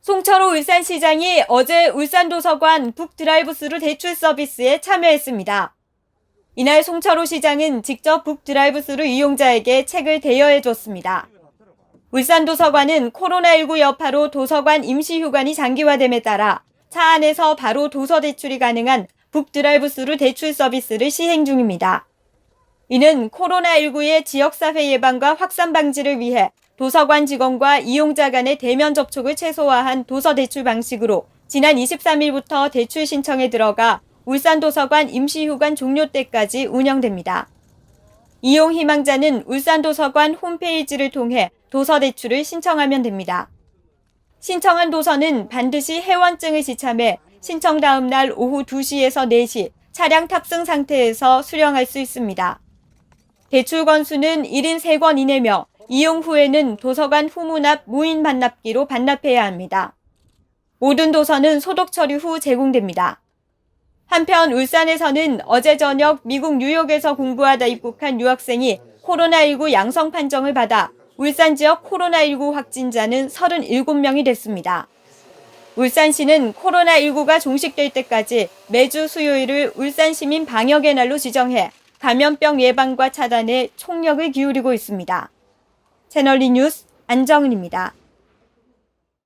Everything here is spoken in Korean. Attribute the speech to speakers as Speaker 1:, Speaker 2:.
Speaker 1: 송철호 울산시장이 어제 울산도서관 북드라이브스루 대출 서비스에 참여했습니다. 이날 송철호 시장은 직접 북드라이브스루 이용자에게 책을 대여해 줬습니다. 울산도서관은 코로나19 여파로 도서관 임시휴관이 장기화됨에 따라 차 안에서 바로 도서 대출이 가능한 북드라이브스루 대출 서비스를 시행 중입니다. 이는 코로나19의 지역사회 예방과 확산 방지를 위해 도서관 직원과 이용자 간의 대면 접촉을 최소화한 도서 대출 방식으로 지난 23일부터 대출 신청에 들어가 울산도서관 임시휴관 종료 때까지 운영됩니다. 이용 희망자는 울산도서관 홈페이지를 통해 도서 대출을 신청하면 됩니다. 신청한 도서는 반드시 회원증을 지참해 신청 다음 날 오후 2시에서 4시 차량 탑승 상태에서 수령할 수 있습니다. 대출 건수는 1인 3권 이내며 이용 후에는 도서관 후문 앞 무인 반납기로 반납해야 합니다. 모든 도서는 소독 처리 후 제공됩니다. 한편 울산에서는 어제 저녁 미국 뉴욕에서 공부하다 입국한 유학생이 코로나19 양성 판정을 받아 울산 지역 코로나19 확진자는 37명이 됐습니다. 울산시는 코로나19가 종식될 때까지 매주 수요일을 울산시민 방역의 날로 지정해 감염병 예방과 차단에 총력을 기울이고 있습니다. 채널리 뉴스 안정은입니다.